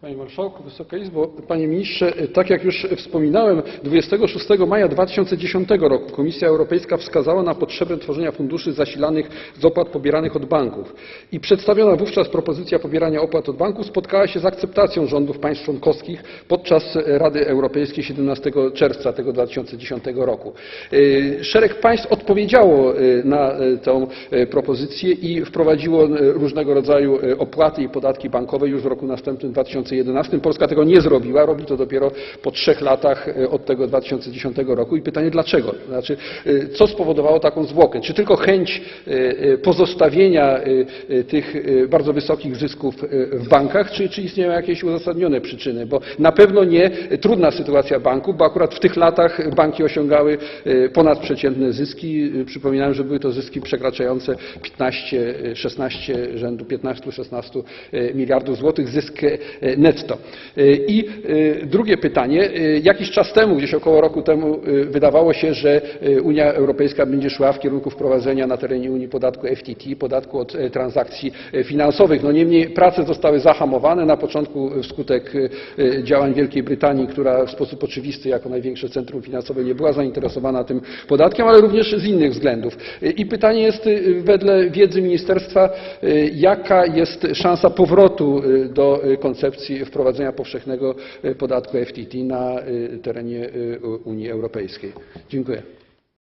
Panie Marszałku, Wysoka Izbo, Panie Ministrze, tak jak już wspominałem, 26 maja 2010 roku Komisja Europejska wskazała na potrzebę tworzenia funduszy zasilanych z opłat pobieranych od banków i przedstawiona wówczas propozycja pobierania opłat od banków spotkała się z akceptacją rządów państw członkowskich podczas Rady Europejskiej 17 czerwca tego 2010 roku. Y, Szereg państw odpowiedziało y, na y, tę propozycję i wprowadziło różnego rodzaju opłaty i podatki bankowe już w roku następnym 2011. Polska tego nie zrobiła, robi to dopiero po trzech latach y, od tego 2010 roku i pytanie dlaczego? Znaczy, y, co spowodowało taką zwłokę? Czy tylko chęć y, pozostawienia tych bardzo wysokich zysków w bankach, czy, czy istnieją jakieś uzasadnione przyczyny? Bo na pewno nie trudna sytuacja banków, bo akurat w tych latach banki osiągały ponadprzeciętne zyski. Przypominałem, że były to zyski przekraczające 15, y, 16, rzędu 15-16 y, miliardów złotych, zysk netto. Y, I y, drugie pytanie. Y, Jakiś czas temu, gdzieś około roku temu, wydawało się, że Unia Europejska będzie szła w kierunku wprowadzenia na terenie Unii podatku FTT, podatku od y, transakcji y, finansowych. No niemniej prace zostały zahamowane na początku wskutek działań Wielkiej Brytanii, która w sposób oczywisty jako największe centrum finansowe nie była zainteresowana tym podatkiem, ale również z innych względów. I pytanie jest wedle wiedzy ministerstwa, jaka jest szansa powrotu do y, koncepcji wprowadzenia powszechnego podatku FTT na y, terenie y, Unii Europejskiej. Dziękuję.